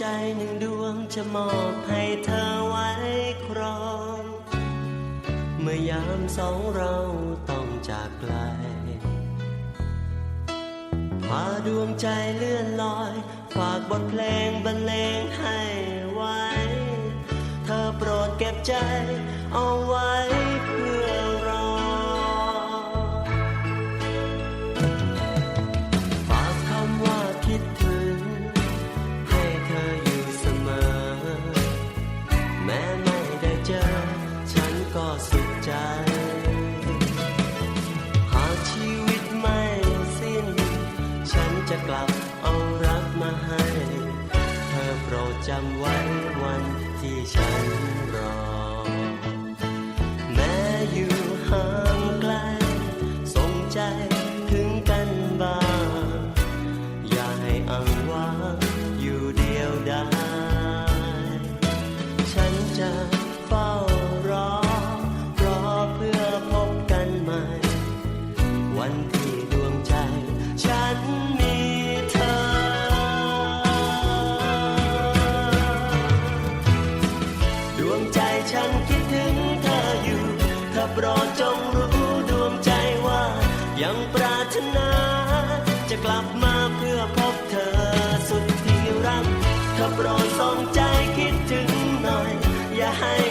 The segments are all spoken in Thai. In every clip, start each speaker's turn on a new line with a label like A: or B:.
A: ใจหนึ่งดวงจะมอบให้เธอไว้ครอง เมื่อยามสองเราต้องจากไกล พาดวงใจเลื่อนลอย ฝากบทเพลงบรรเลงให้ไว้ เธอโปรดเก็บใจ ก็สุขใจ หากชีวิตไม่สิ้น ฉันจะกลับเอารักมาให้ เธอโปรดจำไว้วันที่ฉันรอ แม้อยู่ห่างไกลส่งใจถึงกันบ้าง อย่าให้อังว่างอยู่เดียวดายฉันจะ ฉันคิดถึงเธออยู่ถ้าโปรดจงรู้ดวงใจว่า ยังปรารถนา จะกลับมาเพื่อพบเธอสุดที่รัก ถ้าโปรดสองใจคิดถึงหน่อย อย่าให้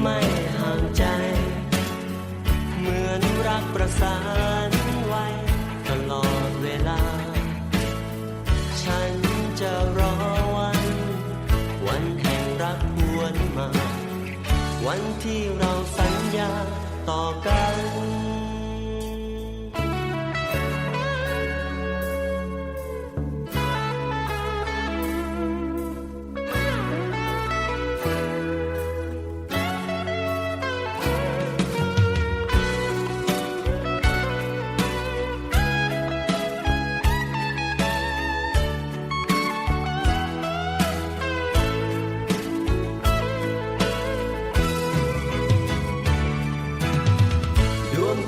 A: ไม่ห่างใจ เหมือนรักประสานไว้ตลอดเวลา ฉันจะรอวัน วันแห่งรักหวนมา วันที่เราสัญญาต่อกัน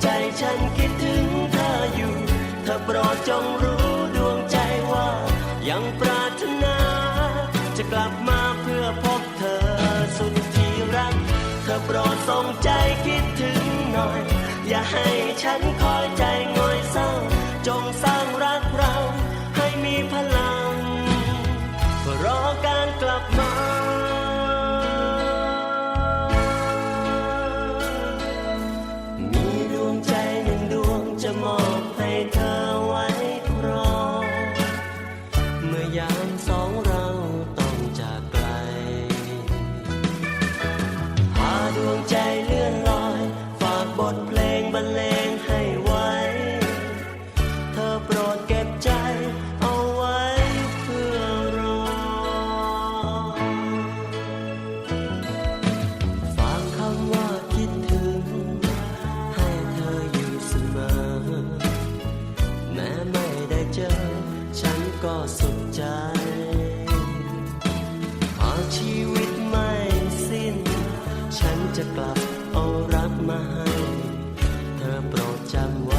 A: ใจฉันคิดถึงเธออยู่ เธอโปรดจงรู้ดวงใจว่า ยังปรารถนา จะกลับมาเพื่อพบเธอสุดที่รัก เธอโปรดส่งใจคิดถึงหน่อย อย่าให้ฉันคอยใจ ดวงใจเลื่อนลอย ฝากบทเพลงบรรเลง รัก